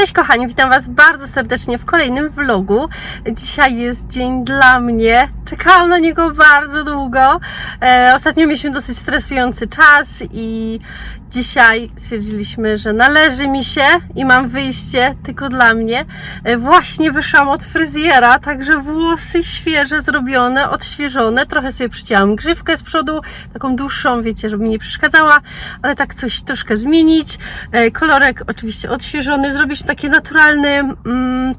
Cześć kochani, witam Was bardzo serdecznie w kolejnym vlogu. Dzisiaj jest dzień dla mnie. Czekałam na niego bardzo długo. E, ostatnio mieliśmy dosyć stresujący czas i dzisiaj stwierdziliśmy, że należy mi się i mam wyjście tylko dla mnie. E, właśnie wyszłam od fryzjera, także włosy świeże zrobione, odświeżone. Trochę sobie przycięłam grzywkę z przodu, taką dłuższą, wiecie, żeby mi nie przeszkadzała, ale tak coś troszkę zmienić. E, kolorek oczywiście odświeżony, zrobić taki naturalny mm,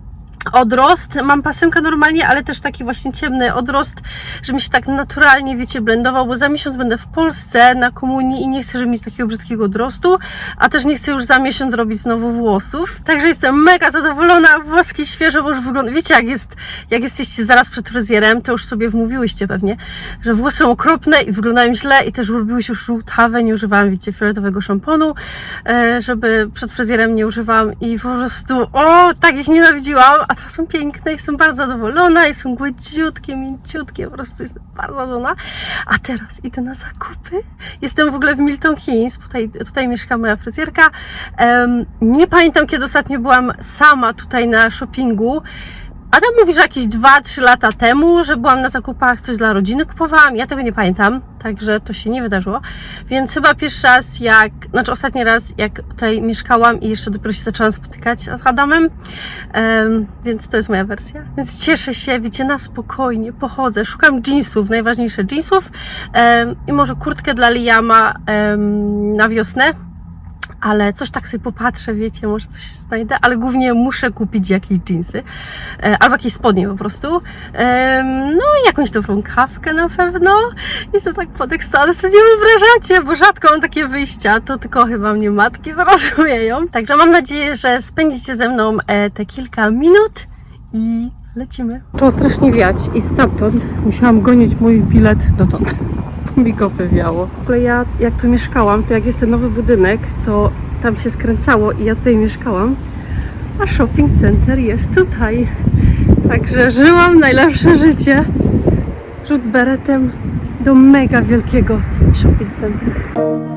odrost. Mam pasemkę normalnie, ale też taki właśnie ciemny odrost, żeby mi się tak naturalnie, wiecie, blendował, bo za miesiąc będę w Polsce na komunii i nie chcę, żeby mieć takiego brzydkiego odrostu, a też nie chcę już za miesiąc robić znowu włosów. Także jestem mega zadowolona, włoski świeże, bo już wygląda, wiecie jak jest, jak jesteście zaraz przed fryzjerem, to już sobie wmówiłyście pewnie, że włosy są okropne i wyglądają źle i też robiły się żółtawe, nie używałam, wiecie, fioletowego szamponu, e, żeby przed fryzjerem nie używałam i po prostu, o, tak ich nienawidziłam, a teraz są piękne, jestem bardzo zadowolona, i są gładziutkie, mięciutkie, po prostu jestem bardzo zadowolona. A teraz idę na zakupy. Jestem w ogóle w Milton Keynes, tutaj, tutaj mieszka moja fryzjerka. Em, nie pamiętam, kiedy ostatnio byłam sama tutaj na shoppingu. Adam mówi, że jakieś 2-3 lata temu, że byłam na zakupach, coś dla rodziny kupowałam. Ja tego nie pamiętam, także to się nie wydarzyło. Więc chyba pierwszy raz, jak, znaczy ostatni raz, jak tutaj mieszkałam i jeszcze dopiero się zaczęłam spotykać z Adamem. Em, więc to jest moja wersja. Więc cieszę się, wiecie, na spokojnie pochodzę. Szukam jeansów, najważniejsze jeansów em, i może kurtkę dla Liama em, na wiosnę ale coś tak sobie popatrzę, wiecie, może coś znajdę, ale głównie muszę kupić jakieś jeansy e, albo jakieś spodnie po prostu. No i jakąś dobrą kawkę na pewno. Jestem tak podekscytowana, co nie wyobrażacie, bo rzadko mam takie wyjścia, to tylko chyba mnie matki zrozumieją. Także mam nadzieję, że spędzicie ze mną e, te kilka minut i lecimy. Czuło strasznie wiać i stamtąd musiałam gonić mój bilet dotąd mi go wywiało. W ogóle ja, jak tu mieszkałam, to jak jest ten nowy budynek, to tam się skręcało i ja tutaj mieszkałam, a shopping center jest tutaj. Także żyłam najlepsze życie. Rzut beretem do mega wielkiego shopping center.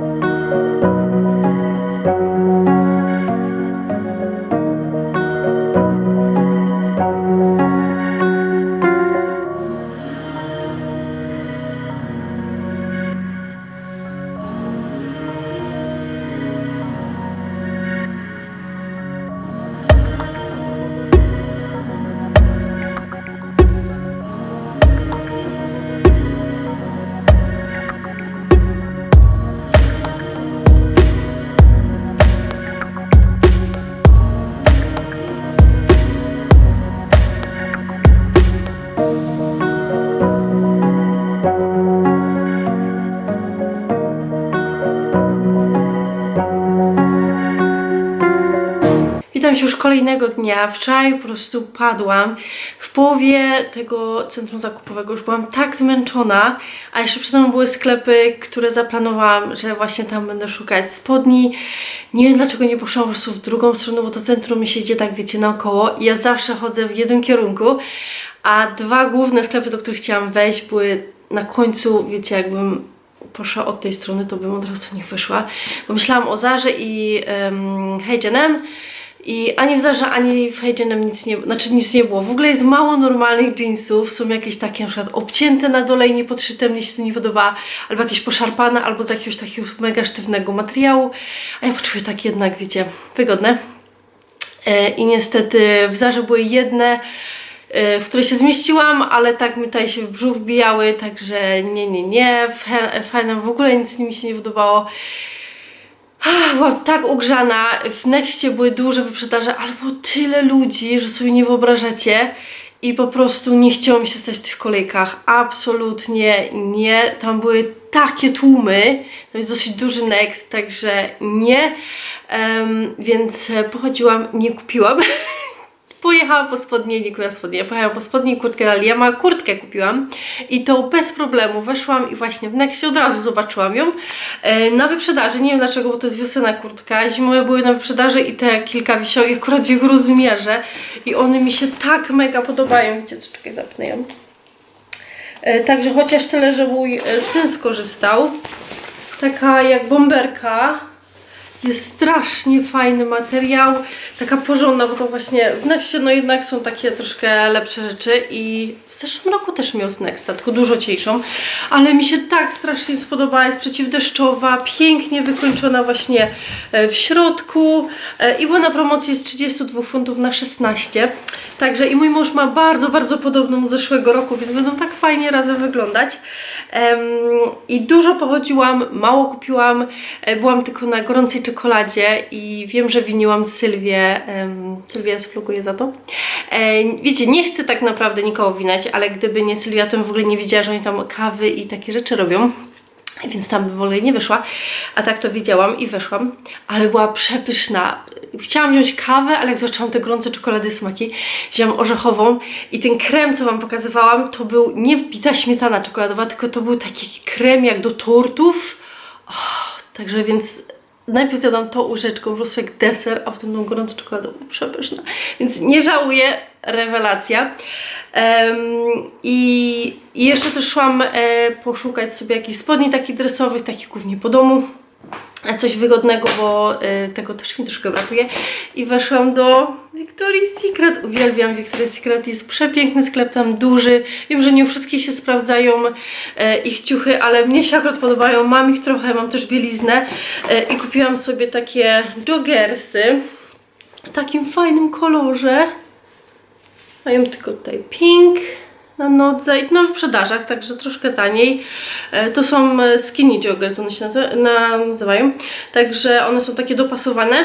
Witam się już kolejnego dnia. Wczoraj po prostu padłam. W połowie tego centrum zakupowego już byłam tak zmęczona, a jeszcze przed mną były sklepy, które zaplanowałam, że właśnie tam będę szukać spodni. Nie wiem dlaczego nie poszłam po prostu w drugą stronę, bo to centrum mi się idzie tak, wiecie, naokoło i ja zawsze chodzę w jednym kierunku, a dwa główne sklepy, do których chciałam wejść, były na końcu, wiecie, jakbym poszła od tej strony, to bym od razu w nich wyszła. Bo myślałam o Zarze i um, H&M, i ani w Zarze, ani w H&M nic nie, znaczy nic nie było. W ogóle jest mało normalnych jeansów. Są jakieś takie na przykład obcięte na dole i niepodszyte, mnie się to nie podoba. Albo jakieś poszarpane, albo z jakiegoś takiego mega sztywnego materiału. A ja poczuję tak jednak, wiecie, wygodne. E, I niestety w Zarze były jedne, e, w które się zmieściłam, ale tak mi tutaj się w brzuch wbijały, także nie, nie, nie. W H&M w ogóle nic mi się nie podobało. Ach, Byłam tak ugrzana. W Nexcie były duże wyprzedaże, ale było tyle ludzi, że sobie nie wyobrażacie. I po prostu nie chciało mi się stać w tych kolejkach. Absolutnie nie. Tam były takie tłumy. To jest dosyć duży Next, także nie. Em, więc pochodziłam, nie kupiłam. Pojechałam po spodnie, nie kupiłam spodnie. Pojechałam po spodnie i kurtkę dla Liama. Kurtkę kupiłam i to bez problemu. Weszłam i właśnie w Nexcie od razu zobaczyłam ją. E, na wyprzedaży, nie wiem dlaczego, bo to jest wiosenna kurtka. Zimowe były na wyprzedaży i te kilka wisiały akurat w jego rozmiarze. I one mi się tak mega podobają. Wiecie co, czekaj, zapnę ją. E, Także chociaż tyle, że mój e, syn skorzystał. Taka jak bomberka. Jest strasznie fajny materiał, taka porządna, bo to właśnie w Nexcie no jednak są takie troszkę lepsze rzeczy i w zeszłym roku też miał z Nexta, tylko dużo cieńszą, ale mi się tak strasznie spodobała, jest przeciwdeszczowa, pięknie wykończona właśnie e, w środku e, i była na promocji z 32 funtów na 16, także i mój mąż ma bardzo, bardzo podobną z zeszłego roku, więc będą tak fajnie razem wyglądać. I dużo pochodziłam, mało kupiłam, e, byłam tylko na gorącej czekoladzie i wiem, że winiłam Sylwię, em, Sylwia sfluguje za to. E, wiecie, nie chcę tak naprawdę nikogo winać, ale gdyby nie Sylwia, to bym w ogóle nie wiedziała, że oni tam kawy i takie rzeczy robią. Więc tam w ogóle nie wyszła, a tak to wiedziałam i weszłam, ale była przepyszna. Chciałam wziąć kawę, ale jak zobaczyłam te gorące czekolady smaki, wzięłam orzechową i ten krem, co Wam pokazywałam, to był nie bita śmietana czekoladowa, tylko to był taki krem jak do tortów. Oh, także więc najpierw zjadłam to łyżeczką, po prostu jak deser, a potem tą gorącą czekoladą. Przepyszna. Więc nie żałuję, rewelacja. I, I jeszcze też szłam e, poszukać sobie jakichś spodni takich dresowych, takich głównie po domu. Coś wygodnego, bo e, tego też mi troszkę brakuje. I weszłam do Victoria's Secret. Uwielbiam Victoria's Secret, jest przepiękny sklep, tam duży. Wiem, że nie u wszystkich się sprawdzają e, ich ciuchy, ale mnie się akurat podobają. Mam ich trochę, mam też bieliznę. E, I kupiłam sobie takie joggersy w takim fajnym kolorze. Mają tylko tutaj pink na nodze i no w sprzedażach, także troszkę taniej. E, To są e, skinny joggers, one się nazy- na- nazywają. Także one są takie dopasowane.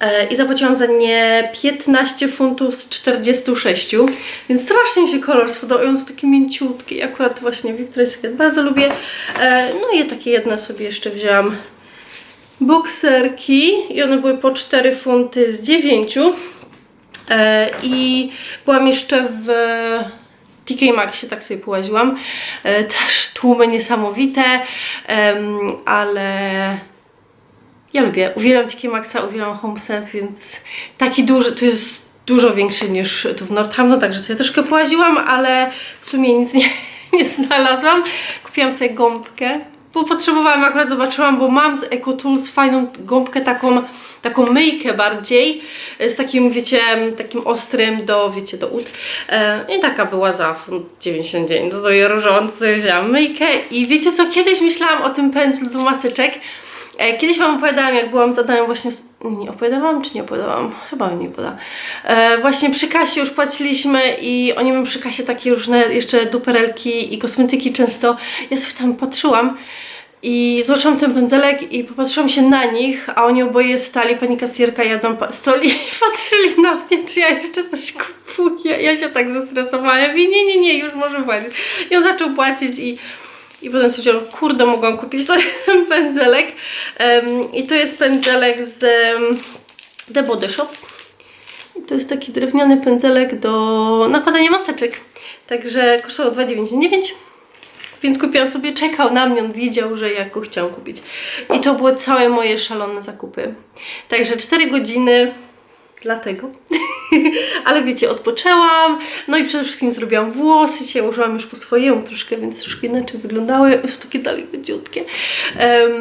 E, I zapłaciłam za nie 15 funtów z 46, więc strasznie mi się kolor spodobał. One są takie mięciutkie akurat właśnie Victoria's Secret bardzo lubię. No i takie jedne sobie jeszcze wzięłam bokserki i one były po 4 funty z 9. E, I byłam jeszcze w TK Maxie, tak sobie połaziłam. E, Też tłumy niesamowite, ale ja lubię, uwielbiam TK Maxa, uwielbiam Home Sense, więc taki duży, to jest dużo większy niż tu w Northampton, także sobie troszkę połaziłam, ale w sumie nic nie, nie znalazłam. Kupiłam sobie gąbkę, bo potrzebowałam, akurat zobaczyłam, bo mam z EcoTools fajną gąbkę, taką, taką myjkę bardziej, e, z takim, wiecie, takim ostrym do, wiecie, do ud. E, I taka była za funt 99, to sobie różący, wzięłam myjkę i wiecie co, kiedyś myślałam o tym pędzlu do maseczek, Kiedyś Wam opowiadałam, jak byłam z Adamem właśnie... Nie opowiadałam, czy nie opowiadałam? Chyba nie opowiadałam. E, właśnie przy kasie już płaciliśmy i oni mają przy kasie takie różne jeszcze duperelki i kosmetyki często. Ja sobie tam patrzyłam i zobaczyłam ten pędzelek i popatrzyłam się na nich, a oni oboje stali, pani kasjerka i Adam stoli i patrzyli na mnie, czy ja jeszcze coś kupuję. Ja się tak zestresowałam. Ja mówię, nie, nie, nie, już może płacić. I on zaczął płacić i i potem stwierdziłam, kurde, mogłam kupić sobie ten pędzelek. Em, I to jest pędzelek z um, The Body Shop. I to jest taki drewniany pędzelek do nakładania maseczek. Także kosztował 2,99. Więc kupiłam sobie, czekał na mnie, on wiedział, że ja go chciałam kupić. I to były całe moje szalone zakupy. Także 4 godziny dlatego. Ale wiecie, odpoczęłam, no i przede wszystkim zrobiłam włosy, się użyłam już po swojemu troszkę, więc troszkę inaczej wyglądały, takie dalej króciutkie. Em,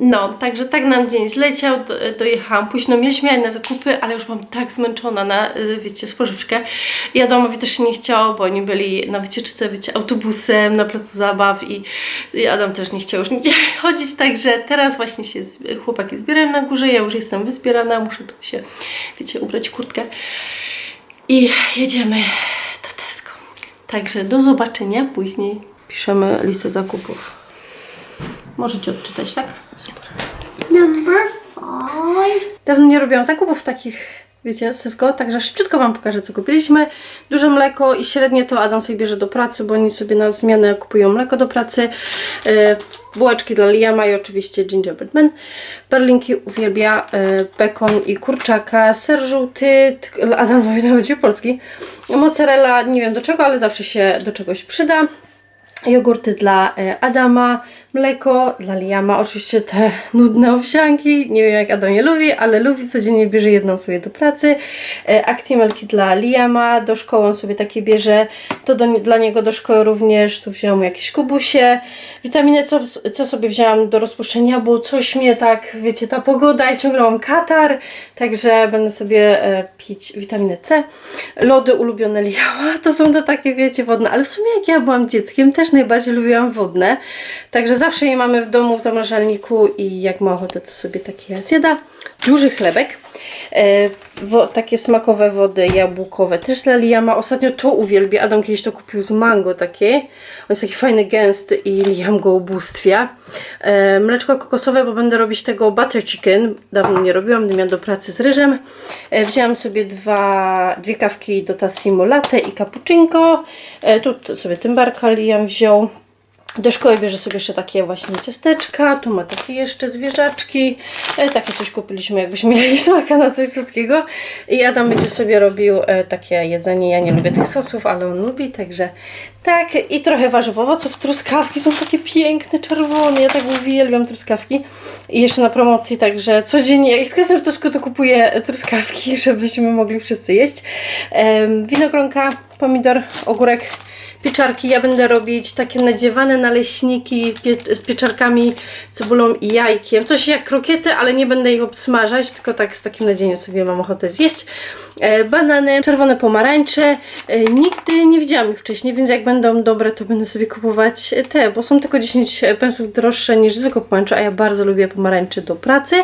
no, także tak nam dzień zleciał, do, dojechałam późno, mieliśmy jechać na zakupy, ale już byłam tak zmęczona na, y, wiecie, spożywkę. I Adamowi też nie chciało, bo oni byli na wycieczce, wiecie, autobusem, na placu zabaw i, i Adam też nie chciał już nigdzie chodzić, także teraz właśnie się chłopaki zbierają na górze, ja już jestem wyzbierana, muszę tu się, wiecie, ubrać kurtkę i jedziemy do Tesco. Także do zobaczenia później. Piszemy listę zakupów. Możecie odczytać, tak? Super. Number five. Dawno nie robiłam zakupów takich, wiecie, z także szybciutko Wam pokażę, co kupiliśmy. Duże mleko i średnie to Adam sobie bierze do pracy, bo oni sobie na zmianę kupują mleko do pracy. E, bułeczki dla Liama i oczywiście gingerbread man. Berlinki uwielbia, e, bekon i kurczaka, ser żółty, Adam mówi nawet polski. Mozzarella, nie wiem do czego, ale zawsze się do czegoś przyda. Jogurty dla e, Adama, mleko dla Liama, oczywiście te nudne owsianki, nie wiem jak Adam je lubi, ale lubi, codziennie bierze jedną sobie do pracy. E, Actimelki dla Liama, do szkoły on sobie takie bierze, to do, dla niego do szkoły również, tu wziąłem jakieś kubusie. Witaminę, co, co sobie wzięłam do rozpuszczenia, bo coś mnie tak, wiecie, ta pogoda i ciągle mam katar, także będę sobie e, pić witaminę C. Lody ulubione Liama, to są to takie, wiecie, wodne, ale w sumie jak ja byłam dzieckiem, też najbardziej lubiłam wodne, także zawsze je mamy w domu w zamrażalniku i jak ma ochotę, to sobie takie zjada. Duży chlebek. E, wo, takie smakowe wody jabłkowe też dla Liama. Ostatnio to uwielbia. Adam kiedyś to kupił z mango takie. On jest taki fajny, gęsty i Liam go ubóstwia. E, mleczko kokosowe, bo będę robić tego butter chicken. Dawno nie robiłam, będę miała do pracy z ryżem. E, wzięłam sobie dwa, dwie kawki do Tassimo latte i cappuccinko. E, tu to sobie tymbarka Liam wziął. Do szkoły bierze sobie jeszcze takie właśnie ciasteczka, tu ma takie jeszcze zwierzaczki, e, takie coś kupiliśmy, jakbyśmy mieli smaka na coś słodkiego. I Adam będzie sobie robił e, takie jedzenie, ja nie lubię tych sosów, ale on lubi, także tak. I trochę warzyw, owoców, truskawki są takie piękne, czerwone, ja tak uwielbiam truskawki. I jeszcze na promocji, także codziennie, jak tylko jestem w Tosku, to kupuję e, truskawki, żebyśmy mogli wszyscy jeść. Em, winogronka, pomidor, ogórek, pieczarki. Ja będę robić takie nadziewane naleśniki z pieczarkami, cebulą i jajkiem. Coś jak krokiety, ale nie będę ich obsmażać, tylko tak z takim nadzieniem sobie mam ochotę zjeść. E, banany, czerwone pomarańcze. E, nigdy nie widziałam ich wcześniej, więc jak będą dobre, to będę sobie kupować te, bo są tylko 10 pensów droższe niż zwykłe pomarańcze, a ja bardzo lubię pomarańcze do pracy.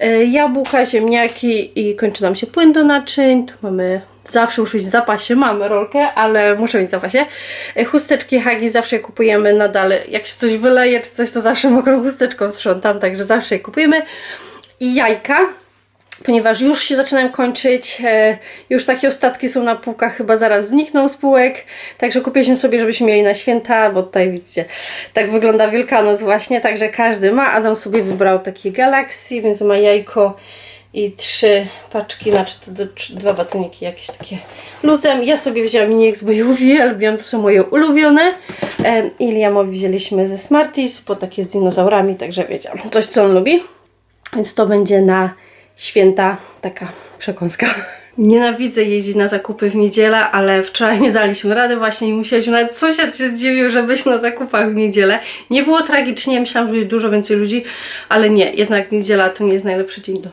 E, jabłka, ziemniaki i kończy nam się płyn do naczyń. Tu mamy Zawsze muszę mieć w zapasie, mamy rolkę, ale muszę mieć w zapasie. E, Chusteczki Hagi zawsze je kupujemy nadal. Jak się coś wyleje czy coś, to zawsze mokrą chusteczką sprzątam, także zawsze je kupujemy. I jajka, ponieważ już się zaczynają kończyć, e, już takie ostatki są na półkach, chyba zaraz znikną z półek, także kupiliśmy sobie, żebyśmy mieli na święta, bo tutaj widzicie, tak wygląda Wielkanoc właśnie, także każdy ma. Adam sobie wybrał takie Galaxy, więc ma jajko i trzy paczki, znaczy dwa batoniki jakieś takie luzem. Ja sobie wzięłam Minix, bo je uwielbiam, to są moje ulubione. Em, I Liamowi wzięliśmy ze Smarties, bo takie z dinozaurami, także wiecie, coś co on lubi. Więc to będzie na święta taka przekąska. Nienawidzę jeździć na zakupy w niedzielę, ale wczoraj nie daliśmy rady właśnie i musieliśmy, nawet sąsiad się zdziwił, że być na zakupach w niedzielę. Nie było tragicznie, myślałam, że będzie dużo więcej ludzi, ale nie, jednak niedziela to nie jest najlepszy dzień do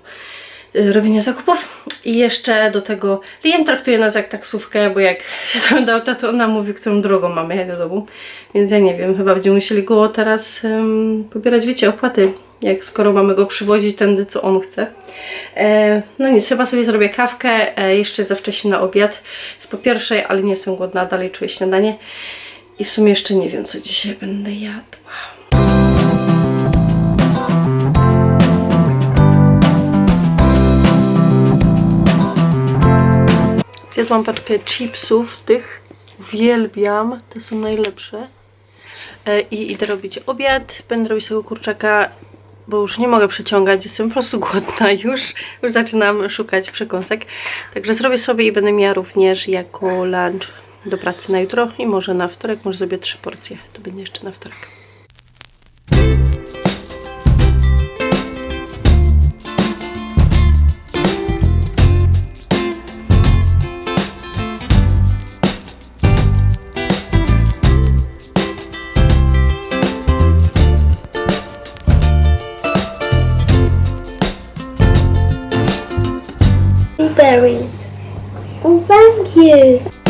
y, robienia zakupów. I jeszcze do tego Liam traktuje nas jak taksówkę, bo jak wsiadamy do to ona mówi, którą drogą mamy jechać do domu. Więc ja nie wiem, chyba będziemy musieli go teraz um, pobierać, wiecie, opłaty jak skoro mamy go przywozić tędy, co on chce. E, no nic, chyba sobie zrobię kawkę, e, jeszcze za wcześnie na obiad. Jest po pierwszej, ale nie jestem głodna, dalej czuję śniadanie. I w sumie jeszcze nie wiem, co dzisiaj będę jadła. Zjadłam paczkę chipsów, tych uwielbiam, te są najlepsze. E, I idę robić obiad, będę robić sobie kurczaka, bo już nie mogę przeciągać, jestem po prostu głodna już. Już zaczynam szukać przekąsek. Także zrobię sobie i będę miała również jako lunch do pracy na jutro i może na wtorek, może zrobię trzy porcje. To będzie jeszcze na wtorek. Blueberries. Oh, thank you.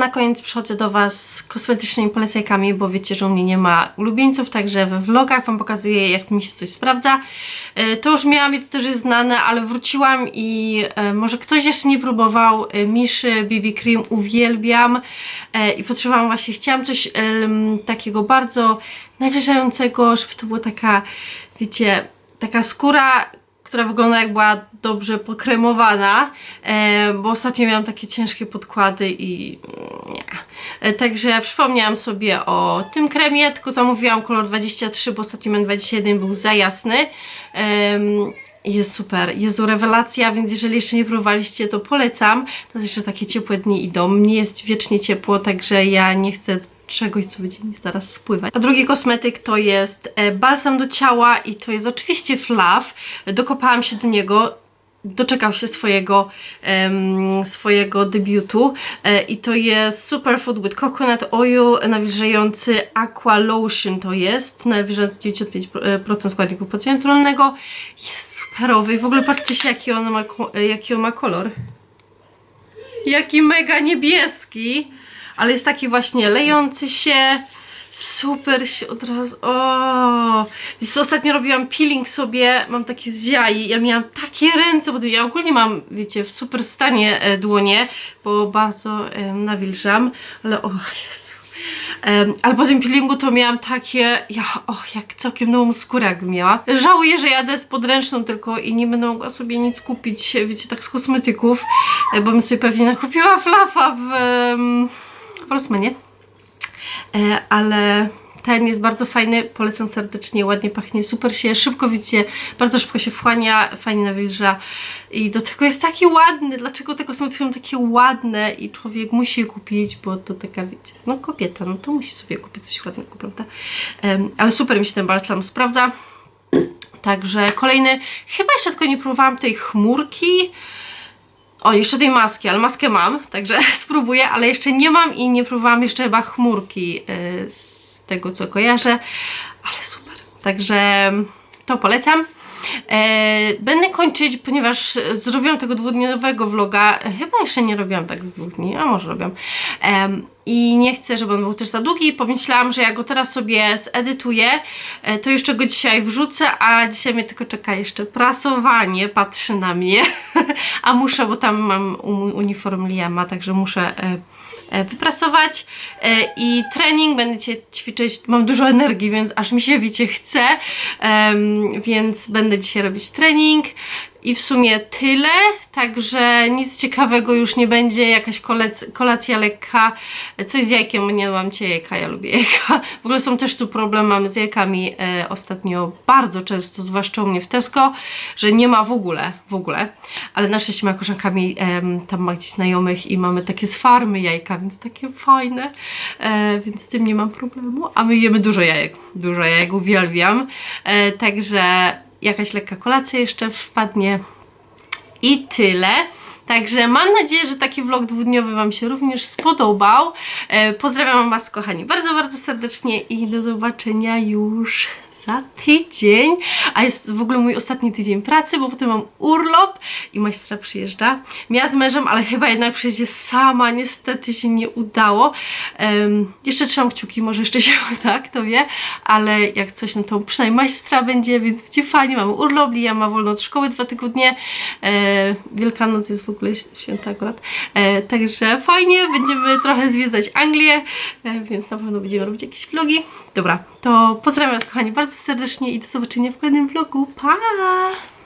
Na koniec przychodzę do Was z kosmetycznymi polecajkami, bo wiecie, że u mnie nie ma ulubieńców, także we vlogach Wam pokazuję, jak mi się coś sprawdza. E, To już miałam i to też jest znane, ale wróciłam i e, może ktoś jeszcze nie próbował e, Miszy BB Cream, uwielbiam i potrzebowałam właśnie, chciałam coś takiego bardzo nawilżającego, żeby to była taka, wiecie, taka skóra, która wygląda jak była dobrze pokremowana, e, bo ostatnio miałam takie ciężkie podkłady i nie. E, także przypomniałam sobie o tym kremie, tylko zamówiłam kolor 23, bo ostatnio miałam 21, był za jasny. Jest super, Jezu, rewelacja, więc jeżeli jeszcze nie próbowaliście, to polecam. Teraz jeszcze takie ciepłe dni idą. Mnie jest wiecznie ciepło, także ja nie chcę czegoś, co będzie mi zaraz spływać. A drugi kosmetyk to jest e, balsam do ciała i to jest oczywiście Fluff. Dokopałam się do niego doczekał się swojego, em, swojego debiutu e, i to jest Superfood with Coconut Oil nawilżający Aqua Lotion to jest, nawilżający 95% składników podstawy naturalnego jest superowy, w ogóle patrzcie się jaki on ma, e, jaki on ma kolor jaki mega niebieski, ale jest taki właśnie lejący się, super się od razu, o. Więc ostatnio robiłam peeling sobie, mam taki z ja miałam takie ręce, bo ja ogólnie mam, wiecie, w super stanie e, dłonie, bo bardzo e, nawilżam, ale o Jezu. Ale po tym peelingu to miałam takie, ja, o, jak całkiem nową skórę jakbym miała. Żałuję, że jadę z podręczną tylko i nie będę mogła sobie nic kupić, wiecie, tak z kosmetyków, e, bo bym sobie pewnie nakupiła flafa w, em, w Rossmanie. E, ale ten jest bardzo fajny, polecam serdecznie, ładnie pachnie, super się, szybko widzicie, bardzo szybko się wchłania, fajnie nawilża i do tego jest taki ładny, dlaczego te są takie ładne i człowiek musi je kupić, bo to taka, wiecie, no kobieta, no to musi sobie kupić coś ładnego, prawda? Em, ale super mi się ten balsam sprawdza. Także kolejny, chyba jeszcze tylko nie próbowałam tej chmurki, o, jeszcze tej maski, ale maskę mam, także spróbuję, ale jeszcze nie mam i nie próbowałam jeszcze chyba chmurki yy, z tego co kojarzę, ale super. Także to polecam. E, będę kończyć, ponieważ zrobiłam tego dwudniowego vloga. Chyba jeszcze nie robiłam tak z dwóch dni, a może robiłam. I nie chcę, żeby on był też za długi. Pomyślałam, że jak go teraz sobie zedytuję, e, to jeszcze go dzisiaj wrzucę, a dzisiaj mnie tylko czeka jeszcze prasowanie, patrzy na mnie. a muszę, bo tam mam uniform Liama, także muszę e, e, wyprasować. I trening, będę dzisiaj ćwiczyć, mam dużo energii, więc aż mi się wiecie chce, więc będę dzisiaj robić trening i w sumie tyle, także nic ciekawego już nie będzie, jakaś kolec, kolacja lekka, coś z jajkiem, nie mam cię jajka, ja lubię jajka. W ogóle są też tu problem, mamy z jajkami e, ostatnio bardzo często, zwłaszcza u mnie w Tesco, że nie ma w ogóle, w ogóle, ale na szczęście em, tam ma gdzieś znajomych i mamy takie z farmy jajka, więc takie fajne, e, więc z tym nie mam problemu, a my jemy dużo jajek, dużo jajek, uwielbiam, e, także jakaś lekka kolacja jeszcze wpadnie i tyle. Także mam nadzieję, że taki vlog dwudniowy Wam się również spodobał. E, pozdrawiam Was, kochani, bardzo, bardzo serdecznie i do zobaczenia już za tydzień. A jest w ogóle mój ostatni tydzień pracy, bo potem mam urlop i majstra przyjeżdża. Miała z mężem, ale chyba jednak przyjedzie sama. Niestety się nie udało. Em, jeszcze trzymam kciuki, może jeszcze się uda, kto wie, ale jak coś, no to przynajmniej majstra będzie, więc będzie fajnie. Mamy urlop, Lia ma wolno od szkoły dwa tygodnie. E, Wielkanoc jest w ogóle święta akurat. E, także fajnie, będziemy trochę zwiedzać Anglię, e, więc na pewno będziemy robić jakieś vlogi. Dobra, to pozdrawiam Was kochani bardzo serdecznie i do zobaczenia w kolejnym vlogu. Pa!